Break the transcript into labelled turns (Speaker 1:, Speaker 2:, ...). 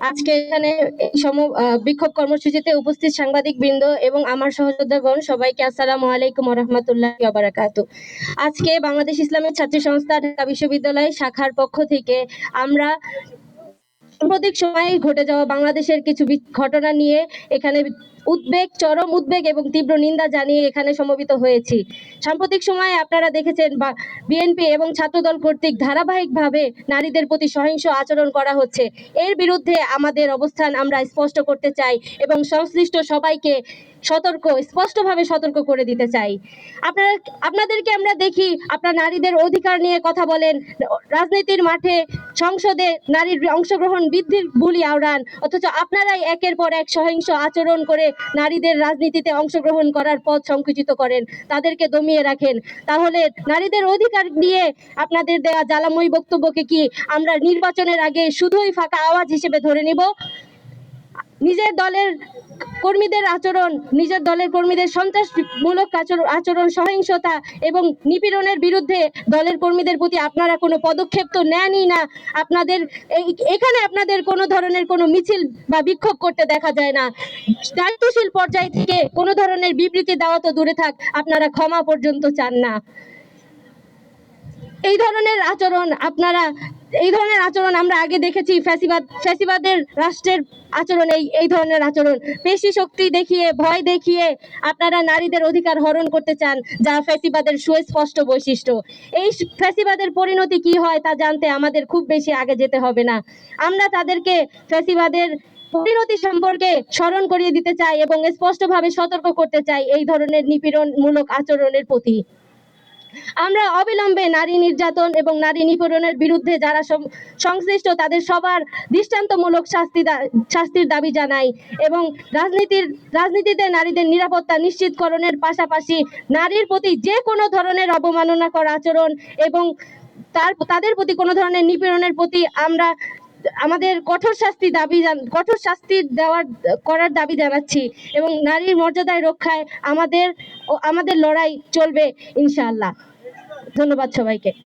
Speaker 1: আজকে এখানে সম বিক্ষোভ কর্মসূচিতে উপস্থিত সাংবাদিক বৃন্দ এবং আমার সহযোদ্ধাগণ, সবাইকে আসসালামু আলাইকুম রহমতুল্লাহ বারাকাত। আজকে বাংলাদেশ ইসলামের ছাত্রী সংস্থা ঢাকা বিশ্ববিদ্যালয় শাখার পক্ষ থেকে আমরা সাম্প্রতিক সময়ে ঘটে যাওয়া বাংলাদেশের কিছু ঘটনা নিয়ে এখানে উদ্বেগ, চরম উদ্বেগ এবং তীব্র নিন্দা জানিয়ে এখানে সমবেত হয়েছি। সাম্প্রতিক সময়ে আপনারা দেখেছেন বা বিএনপি এবং ছাত্রদল কর্তৃক ধারাবাহিকভাবে নারীদের প্রতি সহিংস আচরণ করা হচ্ছে। এর বিরুদ্ধে আমাদের অবস্থান আমরা স্পষ্ট করতে চাই এবং সংশ্লিষ্ট সবাইকে সতর্ক, স্পষ্টভাবে সতর্ক করে দিতে চাই। আপনারা, আপনাদেরকে আমরা দেখি, আপনার নারীদের অধিকার নিয়ে কথা বলেন। রাজনীতির মাঠে সংসদে নারীর অংশগ্রহণ বৃদ্ধির বুলি আওড়ান অথচ আপনারাই একের পর এক সহিংস আচরণ করে নারীদের রাজনীতিতে অংশগ্রহণ করার পথ সংকুচিত করেন, তাদেরকে দমিয়ে রাখেন। তাহলে নারীদের অধিকার নিয়ে আপনাদের দেওয়া জ্বালাময়ী বক্তব্যকে কি আমরা নির্বাচনের আগে শুধুই ফাঁকা আওয়াজ হিসেবে ধরে নিব? নিজের দলের কর্মীদের আচরণ, নিজের দলের কর্মীদের সন্ত্রাসমূলক আচরণ, সহিংসতা এবং নিপীড়নের বিরুদ্ধে দলের কর্মীদের প্রতি আপনারা কোনো পদক্ষেপ তো নেনই না। আপনাদের এখানে আপনাদের কোনো ধরনের কোনো মিছিল বা বিক্ষোভ করতে দেখা যায় না। দায়িত্বশীল পর্যায় থেকে কোনো ধরনের বিবৃতি দেওয়া তো দূরে থাক, আপনারা ক্ষমা পর্যন্ত চান না। এই ধরনের আচরণ আপনারা এই ধরনের আচরণ আমরা আগে দেখেছি, ফ্যাসিবাদ, ফ্যাসিবাদের রাষ্ট্রের আচরণ এই এই ধরনের আচরণ। পেশি শক্তি দেখিয়ে, ভয় দেখিয়ে আপনারা নারীদের অধিকার হরণ করতে চান, যা ফ্যাসিবাদের সুস্পষ্ট বৈশিষ্ট্য। এই ফ্যাসিবাদের পরিণতি কি হয় তা জানতে আমাদের খুব বেশি আগে যেতে হবে না। আমরা তাদেরকে ফ্যাসিবাদের পরিণতি সম্পর্কে স্মরণ করিয়ে দিতে চাই এবং স্পষ্টভাবে সতর্ক করতে চাই এই ধরনের নিপীড়নমূলক আচরণের প্রতি। আমরা অবিলম্বে নারী নির্যাতন এবং নারী নিপীড়নের বিরুদ্ধে যারা সংশ্লিষ্ট, তাদের সবার দৃষ্টান্তমূলক শাস্তি শাস্তির দাবি জানাই এবং রাজনীতির, রাজনীতিতে নারীদের নিরাপত্তা নিশ্চিতকরণের পাশাপাশি নারীর প্রতি যে কোনো ধরনের অবমাননাকর আচরণ এবং তার, তাদের প্রতি কোনো ধরনের নিপীড়নের প্রতি আমরা আমাদের কঠোর শাস্তি দাবি কঠোর শাস্তি দেওয়ার, করার দাবি জানাচ্ছি এবং নারীর মর্যাদায় রক্ষায় আমাদের আমাদের লড়াই চলবে ইনশাআল্লাহ। ধন্যবাদ সবাইকে।